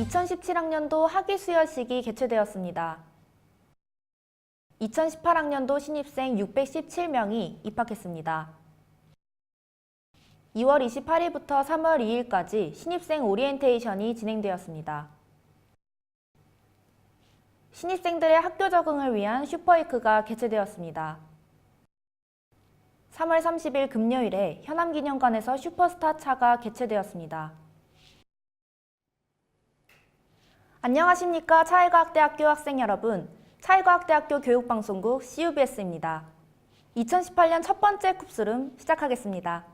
2017학년도 학위 수여식이 개최되었습니다. 2018학년도 신입생 617명이 입학했습니다. 2월 28일부터 3월 2일까지 신입생 오리엔테이션이 진행되었습니다. 신입생들의 학교 적응을 위한 슈퍼위크가 개최되었습니다. 3월 30일 금요일에 현암기념관에서 슈퍼스타 차가 개최되었습니다. 안녕하십니까 차일과학대학교 학생 여러분. 차일과학대학교 교육방송국 CUBS입니다. 2018년 첫 번째 쿱스룸 시작하겠습니다.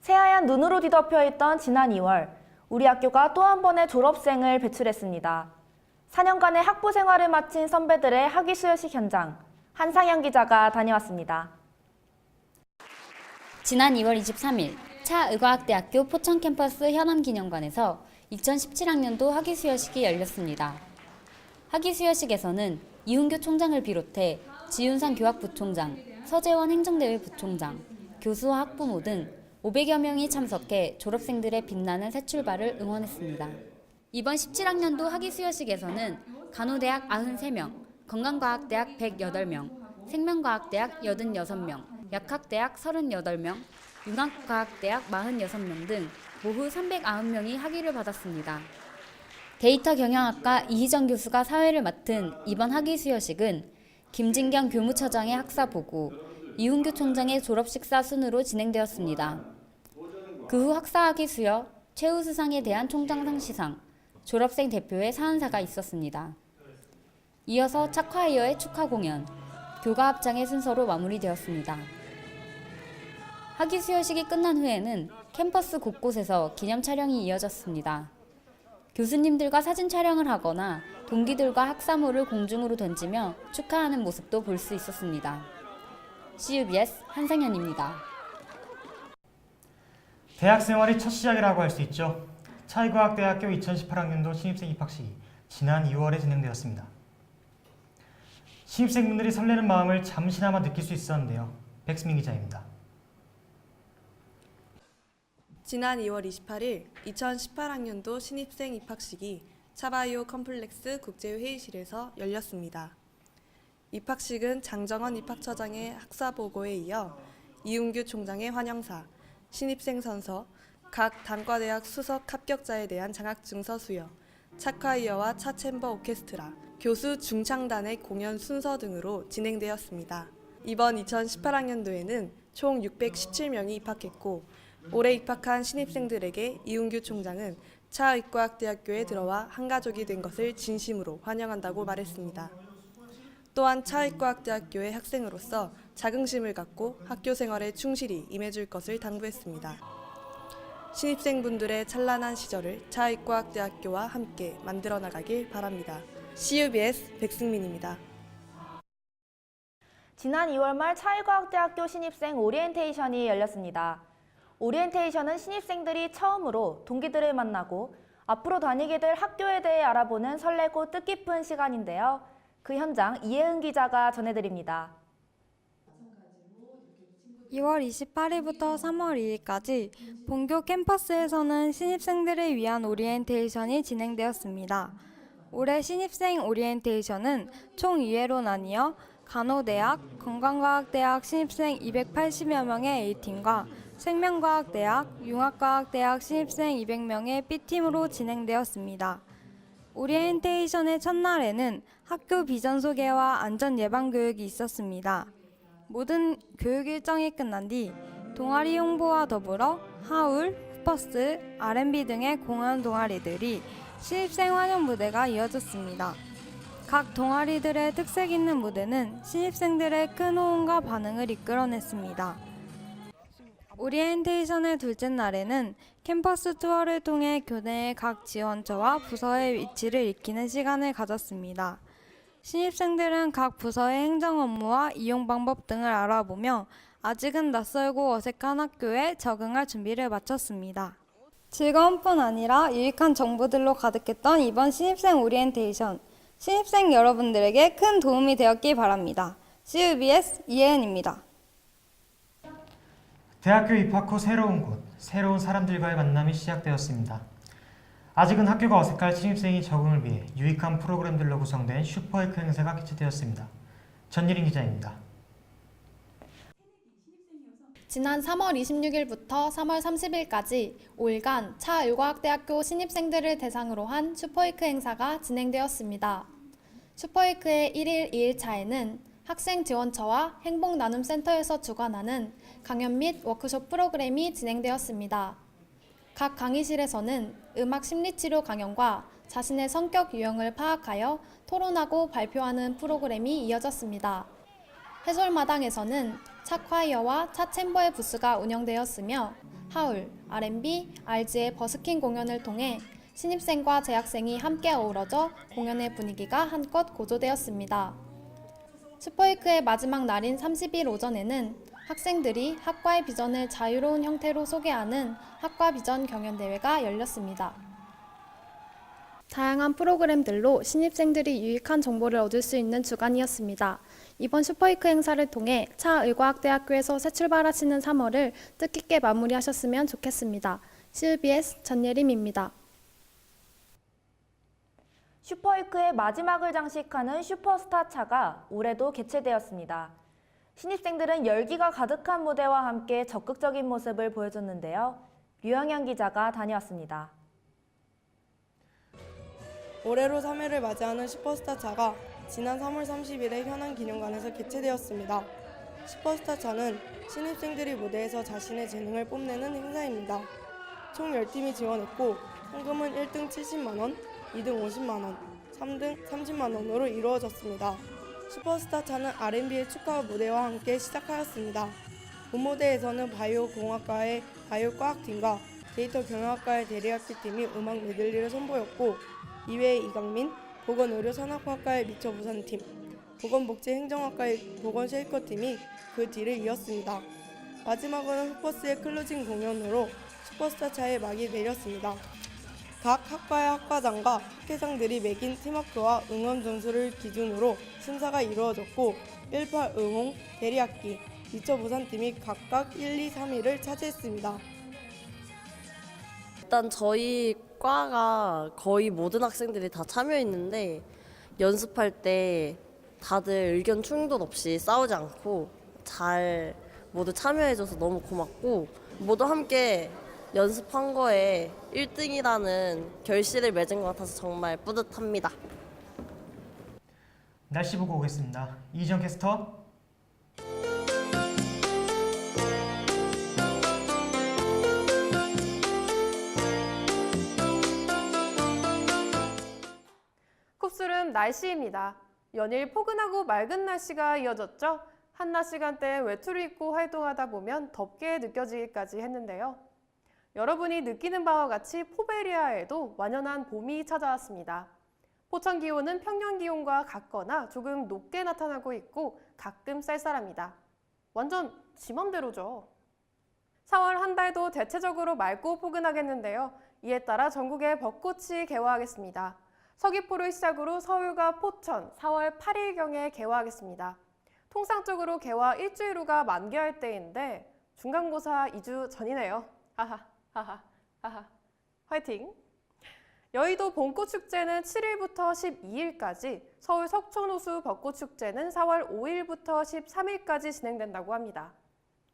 새하얀 눈으로 뒤덮여 있던 지난 2월, 우리 학교가 또 한 번의 졸업생을 배출했습니다. 4년간의 학부 생활을 마친 선배들의 학위 수여식 현장, 한상현 기자가 다녀왔습니다. 지난 2월 23일 차의과학대학교 포천 캠퍼스 현암기념관에서 2017학년도 학위 수여식이 열렸습니다. 학위 수여식에서는 이훈교 총장을 비롯해 지윤상 교학부총장, 서재원 행정대회 부총장, 교수와 학부모 등 500여 명이 참석해 졸업생들의 빛나는 새 출발을 응원했습니다. 이번 17학년도 학위 수여식에서는 간호대학 93명, 건강과학대학 108명, 생명과학대학 86명, 약학대학 38명, 융합과학대학 46명 등 모두 309명이 학위를 받았습니다. 데이터 경영학과 이희정 교수가 사회를 맡은 이번 학위 수여식은 김진경 교무처장의 학사 보고, 이훈교 총장의 졸업 식사 순으로 진행되었습니다. 그 후 학사 학위 수여, 최우 수상에 대한 총장상 시상, 졸업생 대표의 사은사가 있었습니다. 이어서 차콰이어의 축하 공연, 교가 합창의 순서로 마무리되었습니다. 학위 수여식이 끝난 후에는 캠퍼스 곳곳에서 기념 촬영이 이어졌습니다. 교수님들과 사진 촬영을 하거나 동기들과 학사모를 공중으로 던지며 축하하는 모습도 볼 수 있었습니다. CUBS 한상현입니다. 대학 생활이 첫 시작이라고 할 수 있죠. 차이과학대학교 2018학년도 신입생 입학식이 지난 2월에 진행되었습니다. 신입생분들이 설레는 마음을 잠시나마 느낄 수 있었는데요. 백스민 기자입니다. 지난 2월 28일 2018학년도 신입생 입학식이 차바이오 컴플렉스 국제회의실에서 열렸습니다. 입학식은 장정원 입학처장의 학사 보고에 이어 이웅규 총장의 환영사, 신입생 선서, 각 단과대학 수석 합격자에 대한 장학증서 수여, 차콰이어와 차챔버 오케스트라, 교수 중창단의 공연 순서 등으로 진행되었습니다. 이번 2018학년도에는 총 617명이 입학했고 올해 입학한 신입생들에게 이웅규 총장은 차의과학대학교에 들어와 한 가족이 된 것을 진심으로 환영한다고 말했습니다. 또한 차의과학대학교의 학생으로서 자긍심을 갖고 학교 생활에 충실히 임해줄 것을 당부했습니다. 신입생분들의 찬란한 시절을 차의과학대학교와 함께 만들어 나가길 바랍니다. CUBS 백승민입니다. 지난 2월 말 차일과학대학교 신입생 오리엔테이션이 열렸습니다. 오리엔테이션은 신입생들이 처음으로 동기들을 만나고 앞으로 다니게 될 학교에 대해 알아보는 설레고 뜻깊은 시간인데요. 그 현장 이혜은 기자가 전해드립니다. 2월 28일부터 3월 2일까지 본교 캠퍼스에서는 신입생들을 위한 오리엔테이션이 진행되었습니다. 올해 신입생 오리엔테이션은 총 2회로 나뉘어 간호대학, 건강과학대학 신입생 280여 명의 A팀과 생명과학대학, 융합과학대학 신입생 200명의 B팀으로 진행되었습니다. 오리엔테이션의 첫날에는 학교 비전 소개와 안전 예방 교육이 있었습니다. 모든 교육 일정이 끝난 뒤 동아리 홍보와 더불어 하울, 후퍼스, R&B 등의 공연 동아리들이 신입생 환영 무대가 이어졌습니다. 각 동아리들의 특색 있는 무대는 신입생들의 큰 호응과 반응을 이끌어냈습니다. 오리엔테이션의 둘째 날에는 캠퍼스 투어를 통해 교내의 각 지원처와 부서의 위치를 익히는 시간을 가졌습니다. 신입생들은 각 부서의 행정 업무와 이용 방법 등을 알아보며 아직은 낯설고 어색한 학교에 적응할 준비를 마쳤습니다. 즐거움뿐 아니라 유익한 정보들로 가득했던 이번 신입생 오리엔테이션. 신입생 여러분들에게 큰 도움이 되었길 바랍니다. CUBS 이혜은입니다. 대학교 입학 후 새로운 곳, 새로운 사람들과의 만남이 시작되었습니다. 아직은 학교가 어색할 신입생이 적응을 위해 유익한 프로그램들로 구성된 슈퍼에크 행사가 개최되었습니다. 전예린 기자입니다. 지난 3월 26일부터 3월 30일까지 5일간 차 의과학대학교 신입생들을 대상으로 한 슈퍼위크 행사가 진행되었습니다. 슈퍼위크의 1일 2일 차에는 학생 지원처와 행복나눔센터에서 주관하는 강연 및 워크숍 프로그램이 진행되었습니다. 각 강의실에서는 음악 심리치료 강연과 자신의 성격 유형을 파악하여 토론하고 발표하는 프로그램이 이어졌습니다. 해솔마당에서는 차 콰이어와 차 챔버의 부스가 운영되었으며 하울, R&B, RG의 버스킹 공연을 통해 신입생과 재학생이 함께 어우러져 공연의 분위기가 한껏 고조되었습니다. 슈퍼위크의 마지막 날인 30일 오전에는 학생들이 학과의 비전을 자유로운 형태로 소개하는 학과 비전 경연대회가 열렸습니다. 다양한 프로그램들로 신입생들이 유익한 정보를 얻을 수 있는 주간이었습니다. 이번 슈퍼위크 행사를 통해 차의과학대학교에서 새 출발하시는 3월을 뜻깊게 마무리하셨으면 좋겠습니다. CUBS 전예림입니다. 슈퍼위크의 마지막을 장식하는 슈퍼스타 차가 올해도 개최되었습니다. 신입생들은 열기가 가득한 무대와 함께 적극적인 모습을 보여줬는데요. 류영현 기자가 다녀왔습니다. 올해로 3회를 맞이하는 슈퍼스타 차가 지난 3월 30일에 현안 기념관에서 개최되었습니다. 슈퍼스타 차는 신입생들이 무대에서 자신의 재능을 뽐내는 행사입니다. 총 10팀이 지원했고 상금은 1등 70만 원, 2등 50만 원, 3등 30만 원으로 이루어졌습니다. 슈퍼스타 차는 R&B의 축하 무대와 함께 시작하였습니다. 본 무대에서는 바이오 공학과의 바이오 과학팀과 데이터 경영학과의 대리학기 팀이 음악 메들리를 선보였고 이외에 이강민, 보건의료 산업학과의 미처 부산팀, 보건복지행정학과의 보건쉐이커팀이 그 뒤를 이었습니다. 마지막으로는 슈퍼스의 클로징 공연으로 슈퍼스타 차의 막이 내렸습니다. 각 학과의 학과장과 학회장들이 매긴 팀워크와 응원 점수를 기준으로 심사가 이루어졌고 18 응홍, 대리학기, 미처 부산팀이 각각 1, 2, 3위를 차지했습니다. 일단 저희 과가 거의 모든 학생들이 다 참여했는데 연습할 때 다들 의견 충돌 없이 싸우지 않고 잘 모두 참여해줘서 너무 고맙고 모두 함께 연습한 거에 1등이라는 결실을 맺은 것 같아서 정말 뿌듯합니다. 날씨 보고 오겠습니다. 이정 캐스터. kup스름 날씨입니다. 연일 포근하고 맑은 날씨가 이어졌죠. 한낮 시간대에 외투를 입고 활동하다 보면 덥게 느껴지기까지 했는데요. 여러분이 느끼는 바와 같이 포베리아에도 완연한 봄이 찾아왔습니다. 포천 기온은 평년 기온과 같거나 조금 높게 나타나고 있고 가끔 쌀쌀합니다. 완전 지맘대로죠. 4월 한 달도 대체적으로 맑고 포근하겠는데요. 이에 따라 전국에 벚꽃이 개화하겠습니다. 서귀포를 시작으로 서울과 포천 4월 8일경에 개화하겠습니다. 통상적으로 개화 일주일 후가 만개할 때인데 중간고사 2주 전이네요. 하하 하하 하하 화이팅! 여의도 봄꽃축제는 7일부터 12일까지, 서울 석촌호수 벚꽃축제는 4월 5일부터 13일까지 진행된다고 합니다.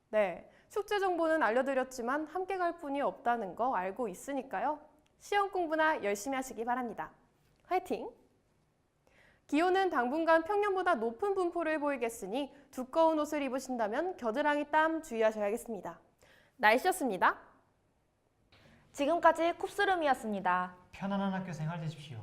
네, 축제 정보는 알려드렸지만 함께 갈 분이 없다는 거 알고 있으니까요. 시험 공부나 열심히 하시기 바랍니다. 화이팅! 기온은 당분간 평년보다 높은 분포를 보이겠으니 두꺼운 옷을 입으신다면 겨드랑이 땀 주의하셔야겠습니다. 날씨였습니다. 지금까지 쿱스룸이었습니다. 편안한 학교 생활 되십시오.